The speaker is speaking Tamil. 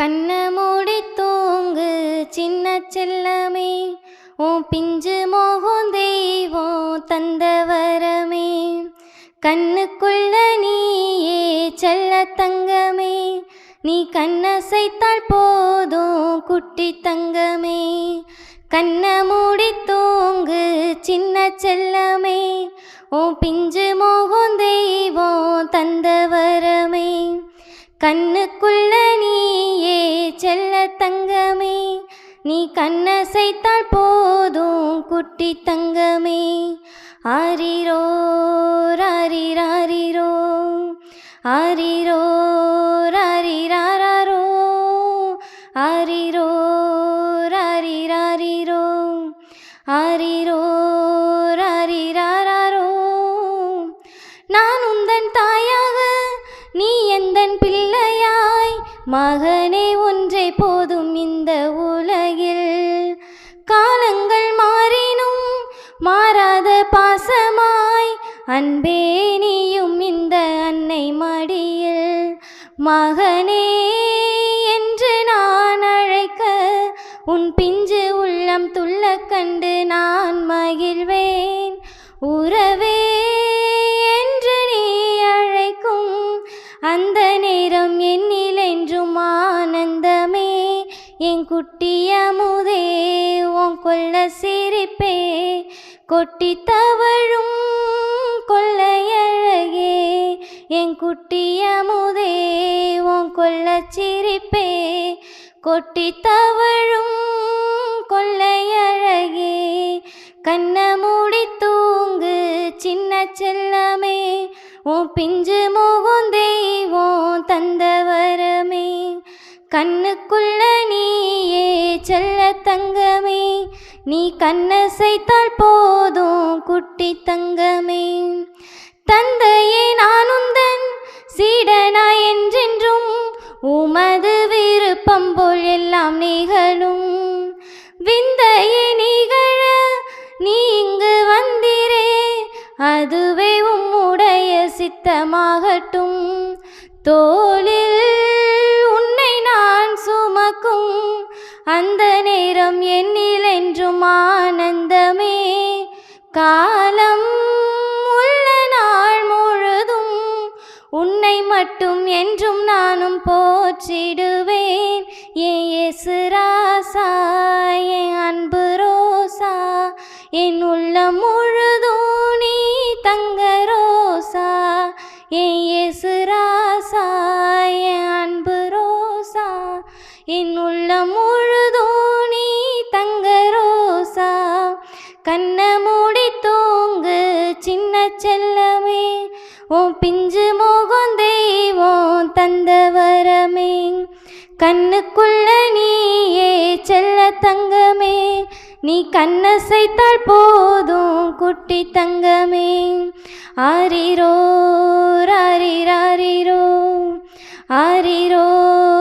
கண்ண மூடி தூங்கு சின்ன செல்லமே. உன் பிஞ்சு மோகம் தெய்வம் தந்த வரமே. கண்ணுக்குள்ள நீயே செல்ல தங்கமே. நீ கண்ணசைத்தால் போதும் குட்டி தங்கமே. கண்ண மூடி தூங்கு சின்ன செல்லமே. உன் பிஞ்சு மோகம் தெய்வம் தந்த வரமே. கண்ணுக்குள்ள நீ செல்ல தங்கமே நீ கண்ணசைத்தால் போதும் குட்டி தங்கமே. ஆரிரோ ராரிராரிரோ ஆரிரோ ராரிராரோ ஆரிரோ ராரிராரிரோ ஆரிரோ. மகனே ஒன்றே போதும் இந்த உலகில். காலங்கள் மாறினும் மாறாத பாசமாய் அன்பே நீயும் இந்த அன்னை மடியில். மகனே என்று நான் அழைக்க உன் பிஞ்சு உள்ளம் துள்ள கண்டு நான் மகிழ்வேன். உற குட்டியமுதே உன் கொல்ல சிரிப்பே. கொட்டி தவழும் கொள்ளையழகே என் குட்டியமுதே உன் கொல்ல சிரிப்பே. கொட்டி தவழும் கொள்ளையழகே கண்ண மூடி தூங்கு சின்ன செல்லமே. உன் பிஞ்சு மோகம் தெய்வம் தந்த கண்ணுக்குள்ள நீ செல்ல தங்கமே நீ கண்ணசைத்தால் போதும் குட்டி தங்கமே. தந்தையே நானுந்தன் சீடனா என்றென்றும் உமது விருப்பம் போல் எல்லாம் நிகழும். விந்தையே நிகழ நீ இங்கு வந்திரே அதுவே உம்முடைய சித்தமாகட்டும். தோளில் ஆனந்தமே. காலம் உள்ள நாள் முழுதும் உன்னை மட்டும் என்றும் நானும் போற்றிடுவேன். ஏ இயேசு ராசா கண்ண மூடி தூங்கு சின்ன செல்லமே. உன் பிஞ்சு மோகம் தெய்வம் தந்த வரமே. கண்ணுக்குள்ள நீயே செல்ல தங்கமே. நீ கண்ணசைத்தால் போதும் குட்டி தங்கமே. ஆரிரோ ராரிராரிரோ ஆரிரோ.